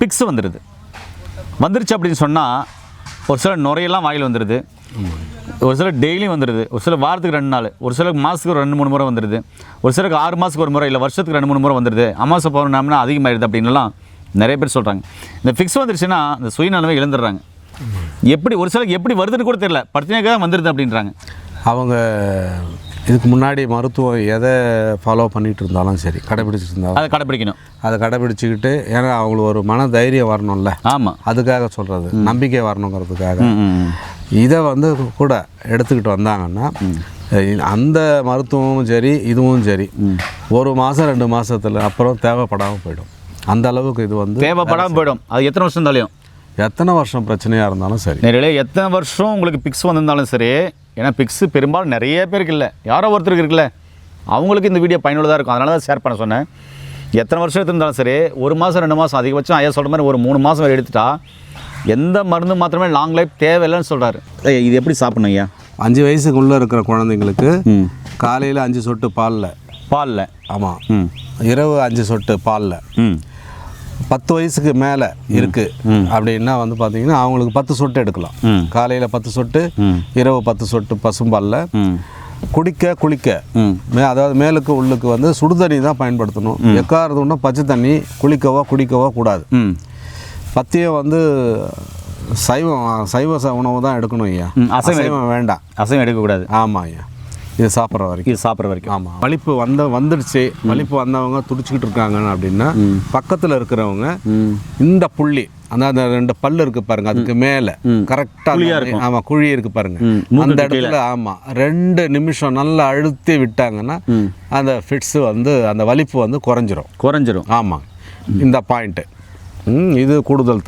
Fix வந்துடுது வந்துருச்சு அப்படின்னு சொன்னால் ஒரு சில நுரையெல்லாம் வாயில் வந்துடுது ஒரு சிலர் டெய்லியும் வந்துடுது ஒரு சில வாரத்துக்கு ரெண்டு நாள். ஒரு சிலருக்கு மாதத்துக்கு ஒரு ரெண்டு மூணு முறை வந்துடுது ஒரு சிலருக்கு ஆறு மாதத்துக்கு ஒரு முறை இல்லை வருஷத்துக்கு ரெண்டு மூணு முறை வந்துடுது அமாவாசை பௌர்ணமினா அதிகமாகிடுது அப்படின்லாம் நிறைய பேர் சொல்கிறாங்க இந்த ஃபிக்ஸ் வந்துருச்சுன்னா இந்த சுயநலமே இழந்துடுறாங்க. எப்படி ஒரு சிலருக்கு எப்படி வருதுன்னு கூட தெரியல. படுத்தினாக்காக வந்துடுது அப்படின்றாங்க. அவங்க இதுக்கு முன்னாடி மருத்துவம் எதை ஃபாலோ பண்ணிட்டு இருந்தாலும் சரி கடைபிடிச்சிட்டு இருந்தாலும் அதை கடைப்பிடிக்கணும் அதை கடைபிடிச்சிக்கிட்டு ஏன்னா அவங்களுக்கு ஒரு மன தைரியம் வரணும்ல. ஆமாம் அதுக்காக சொல்கிறது நம்பிக்கை வரணுங்கிறதுக்காக. இதை வந்து கூட எடுத்துக்கிட்டு வந்தாங்கன்னா அந்த மருத்துவமும் சரி இதுவும் சரி ஒரு மாதம் ரெண்டு மாதத்துல அப்புறம் தேவைப்படாமல் போயிடும். அந்த அளவுக்கு இது வந்து தேவைப்படாமல் போயிடும். அது எத்தனை வருஷம் இருந்தாலும். எத்தனை வருஷம் பிரச்சனையாக இருந்தாலும் சரி. நேரிலே எத்தனை வருஷம் உங்களுக்கு பிக்ஸ் வந்திருந்தாலும் சரி ஏன்னா பிக்ஸ் பெரும்பாலும் நிறைய பேருக்கு இல்லை. யாரோ ஒருத்தருக்கு இருக்குல்ல. அவங்களுக்கு இந்த வீடியோ பயனுள்ளதாக இருக்கும். அதனால தான் ஷேர் பண்ண சொன்னேன். எத்தனை வருஷம் எடுத்திருந்தாலும் சரி ஒரு மாதம் ரெண்டு மாதம் அதிகபட்சம் ஐயா சொல்கிற மாதிரி ஒரு மூணு மாதம் வரை எடுத்துட்டா எந்த மருந்து மாத்திரமே லாங் லைஃப் தேவையில்லைன்னு சொல்கிறாரு இது எப்படி சாப்பிடணும் ஐயா? அஞ்சு வயசுக்குள்ளே இருக்கிற குழந்தைங்களுக்கு காலையில் அஞ்சு சொட்டு பாலில். பாலில். ஆமாம் ம். இரவு அஞ்சு சொட்டு பாலில். ம். பத்து வயசுக்கு மேலே இருக்குது அப்படின்னா வந்து பார்த்தீங்கன்னா அவங்களுக்கு பத்து சொட்டு எடுக்கலாம். காலையில் பத்து சொட்டு. இரவு பத்து சொட்டு பசும்பாலில் குடிக்க குளிக்க. ம். அதாவது மேலுக்கு உள்ளுக்கு வந்து சுடுதண்ணி தான் பயன்படுத்தணும். எக்காரதுன்னா பச்சை தண்ணி குளிக்கவோ குடிக்கவோ கூடாது. பத்தியம் வந்து சைவம் சைவ உணவு தான் எடுக்கணும் ஐயா. அசைவம் வேண்டாம். அசைவம் எடுக்கக்கூடாது. ஆமாம் ஐயா. இது சாப்பிட்ற வரைக்கும். இது சாப்பிட்ற வரைக்கும். ஆமாம் வலிப்பு வந்த வந்துடுச்சு. வலிப்பு வந்தவங்க துடிச்சிக்கிட்டு இருக்காங்க அப்படின்னா பக்கத்தில் இருக்கிறவங்க இந்த புள்ளி அந்த அந்த ரெண்டு பல்லு இருக்கு பாருங்க அதுக்கு மேலே. கரெக்டாக ஆமாம் குழி இருக்கு பாருங்க. அந்த இடத்துல ஆமாம் ரெண்டு நிமிஷம் நல்லா அழுத்தி விட்டாங்கன்னா அந்த ஃபிட்ஸ் வந்து அந்த வலிப்பு வந்து குறைஞ்சிரும். குறைஞ்சிரும். ஆமாம் இந்த பாயிண்ட்டு இது கூடுதல்